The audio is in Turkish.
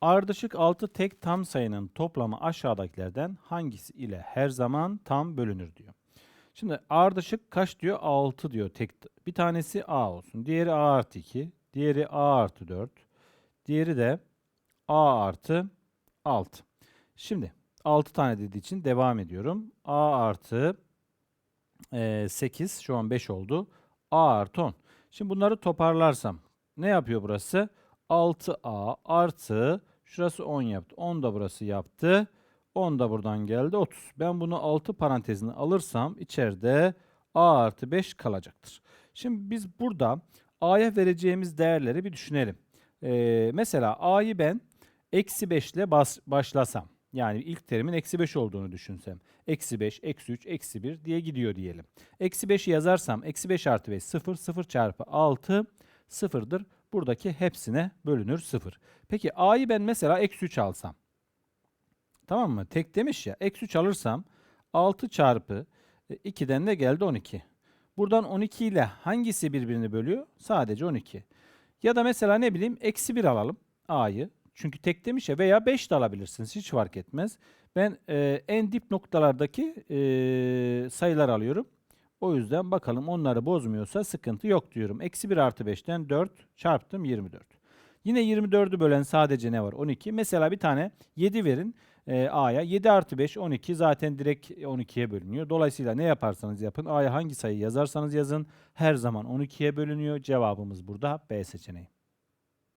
Ardışık 6 tek tam sayının toplamı aşağıdakilerden hangisi ile her zaman tam bölünür diyor. Şimdi ardışık kaç diyor? 6 diyor tek. Bir tanesi a olsun. Diğeri a artı 2. Diğeri a artı 4. Diğeri de a artı 6. Şimdi 6 tane dediği için devam ediyorum. a artı eee, 8 şu an 5 oldu. a artı 10. Şimdi bunları toparlarsam ne yapıyor burası? 6a artı şurası 10 yaptı. 10 da burası yaptı. 10 da buradan geldi 30. Ben bunu 6 parantezine alırsam içeride a artı 5 kalacaktır. Şimdi biz burada a'ya vereceğimiz değerleri bir düşünelim. Ee, mesela a'yı ben eksi 5 ile başlasam yani ilk terimin eksi 5 olduğunu düşünsem. Eksi 5, eksi 3, eksi 1 diye gidiyor diyelim. Eksi 5'i yazarsam eksi 5 artı 5 0, 0 çarpı 6 sıfırdır. Buradaki hepsine bölünür 0. Peki a'yı ben mesela eksi 3 alsam. Tamam mı? Tek demiş ya. Eksi 3 alırsam 6 çarpı e, 2'den ne geldi? 12. Buradan 12 ile hangisi birbirini bölüyor? Sadece 12. Ya da mesela ne bileyim eksi 1 alalım a'yı. Çünkü tek demiş ya veya 5 de alabilirsiniz. Hiç fark etmez. Ben e, en dip noktalardaki e, sayılar alıyorum. O yüzden bakalım onları bozmuyorsa sıkıntı yok diyorum. Eksi 1 artı 5'ten 4 çarptım 24. Yine 24'ü bölen sadece ne var? 12. Mesela bir tane 7 verin e, A'ya. 7 artı 5 12 zaten direkt 12'ye bölünüyor. Dolayısıyla ne yaparsanız yapın A'ya hangi sayı yazarsanız yazın her zaman 12'ye bölünüyor. Cevabımız burada B seçeneği.